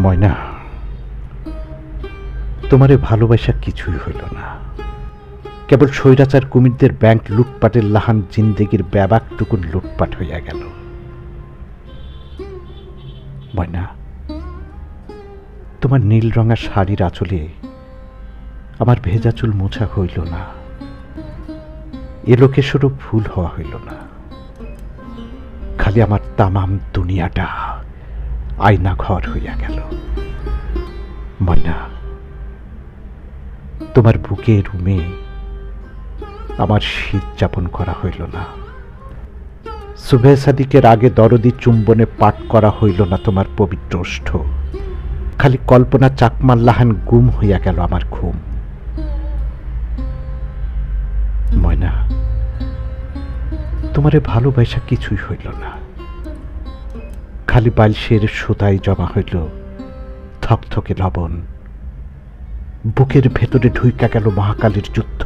ময়না, তোমারে ভালোবাসা কিছুই হইল না। কেবল স্বৈরাচার কুমিরদের ব্যাংক লুটপাটের লাহান জিন্দেগির ব্যাবাকটুকুন লুটপাট হইয়া গেল। ময়না, তোমার নীল রঙা শাড়ির আঁচলে আমার ভেজা চুল মোছা হইল না। এ লোকেশ্বরও ভুল হওয়া হইল না। খালি আমার তামাম দুনিয়াটা। আয়না ঘর হইয়া গেল। ময়না, তোমার বুকে রুমে আমার শীত যাপন করা হইল না। সুবে সাদিকের আগে দরদি চুম্বনে পাঠ করা হইল না তোমার পবিত্র ওষ্ঠ খালি কল্পনা চাকমাল্লাহান গুম হইয়া গেল আমার ঘুম। ময়না, তোমারে ভালোবাসা কিছুই হইল না। খালি বালসের সুতায় জমা হইল থকথকে লবণ। বুকের ভেতরে ঢুইকা গেল মহাকালের যুদ্ধ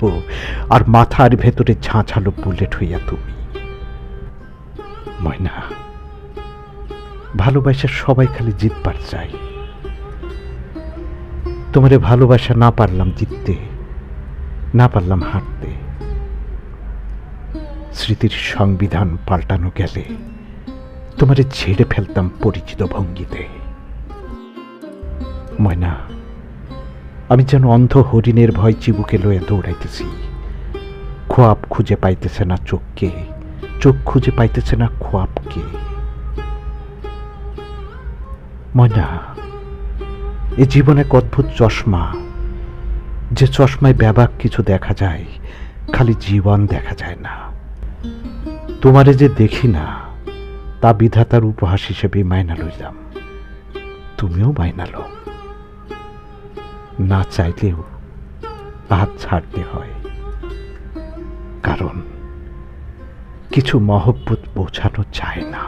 আর মাথার ভেতরে ঝাঁঝালো বুলেট হইয়া তুমি। ময়না, ভালোবাসা সবাই খালি জিতবার চাই। তোমারে ভালোবাসা না পারলাম জিততে, না পারলাম হাঁটতে স্মৃতির সংবিধান পাল্টানো গেলে তোমারে ছেড়ে ফেলতাম পরিচিত ভঙ্গিতে। ময়না, আমি যেন অন্ধ হরিণের ভয় চিবুকে লয়ে দৌড়াইতেছি। খোয়াব খুঁজে পাইতেছে না চোখকে, চোখ খুঁজে পাইতেছে না খোয়াবকে। ময়না, এ জীবনে এক অদ্ভুত চশমা। যে চশমায় ব্যাবাক কিছু দেখা যায়, খালি জীবন দেখা যায় না। তোমারে যে দেখি না তা বিধাতার উপহাস হিসেবে মায়না লইলাম। তুমিও মায়না লো না চাইলেও হাত ছাড়তে হয়। কারণ কিছু মহব্বত বোঝানো চায় না।